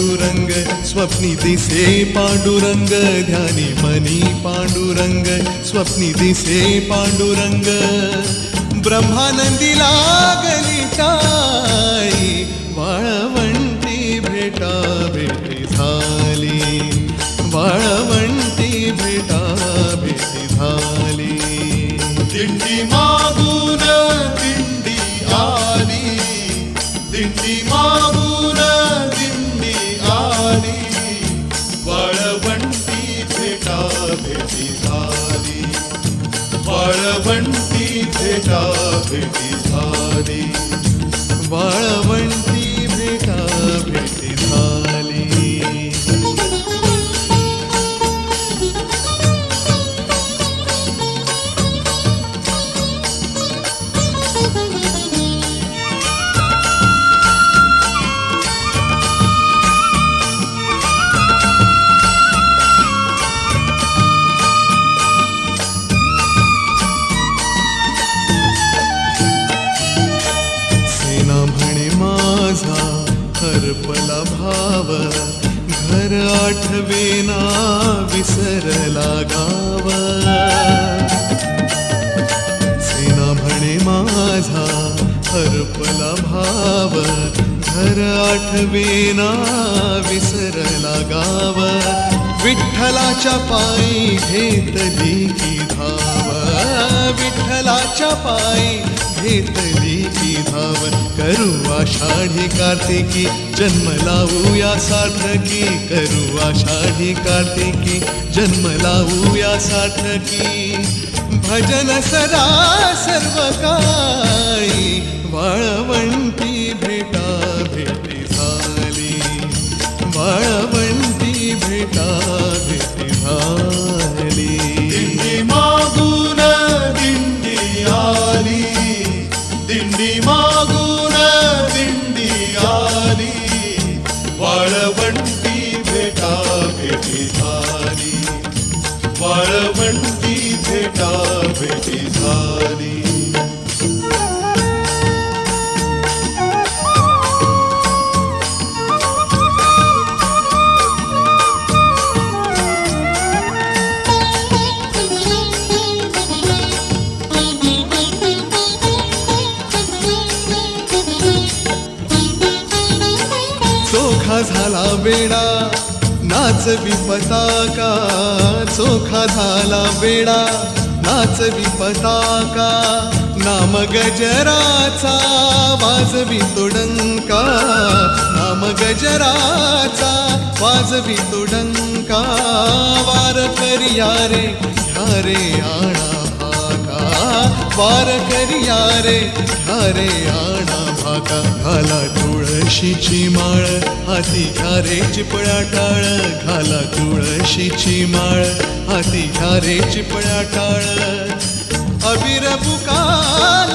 पांडुरंग स्वप्नी दिसे पांडुरंग ध्यानी मनी पांडुरंग स्वप्नी दिसे पांडुरंग। ब्रह्मानंदी लागली टाळी वाळवंटी भेटा भेटी झाली। वाळवंटी भेट भेटा भेटी झाली वाळवंटी दर्पला भाव घर आठवेना विसरला गाव. सेना म्हणे माझा हरपला भाव घर आठवेना विसरला गाव. विठ्ठलाच्या पायी घेतली की धाव. विठ्ठलाच्या पायी घेतली धाव करू आषाढी कार्तिकी जन्म लावू या सार्थकी. करू आषाढी कार्तिकी जन्म लावू या सार्थकी. भजन सदा सर्व काळी वाळवंटी भेटा भेटी झाली झाला वेडा. नाचवी पताका चोखा झाला बेडा नाचवी पताका नाम गजराचा वाजवी तुडंका नाम गजराचा वाजवी तुडंका वार करिया रे हरे रे आणा भाका वार करिया रे हरे आणा हाका घाला तुळशीची माळ हाती घ्या रे चिपळ्या टाळ. घाला तुळशीची माळ हाती घ्या रे चिपळ्या टाळ. अबीर बुकाला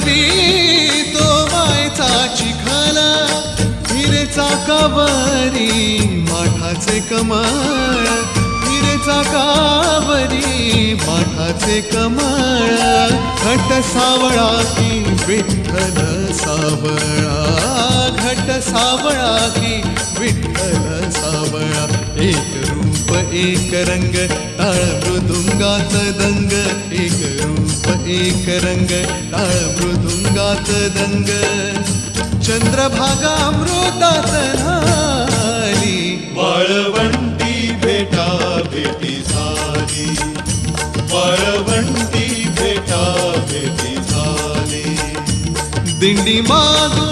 कधी तो मायचा चिखाला हिरेचा कावरी माठाचे कमळ. हिरेचा कावरी माठाचे कमळ. घट सावळा की विठ्ठल सावळा. घट सावळा की विठ्ठल सावळा. एक रूप एक रंग टाळ मृदुंगात दंग. एक रूप एक रंग टाळ मृदुंगात दंग. चंद्रभागा अमृतात न्हाली. वाळवंटी भेटा भेटी झाली. वाळवंटी भेटा भेटी झाली. दिंडी मागून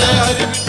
değerim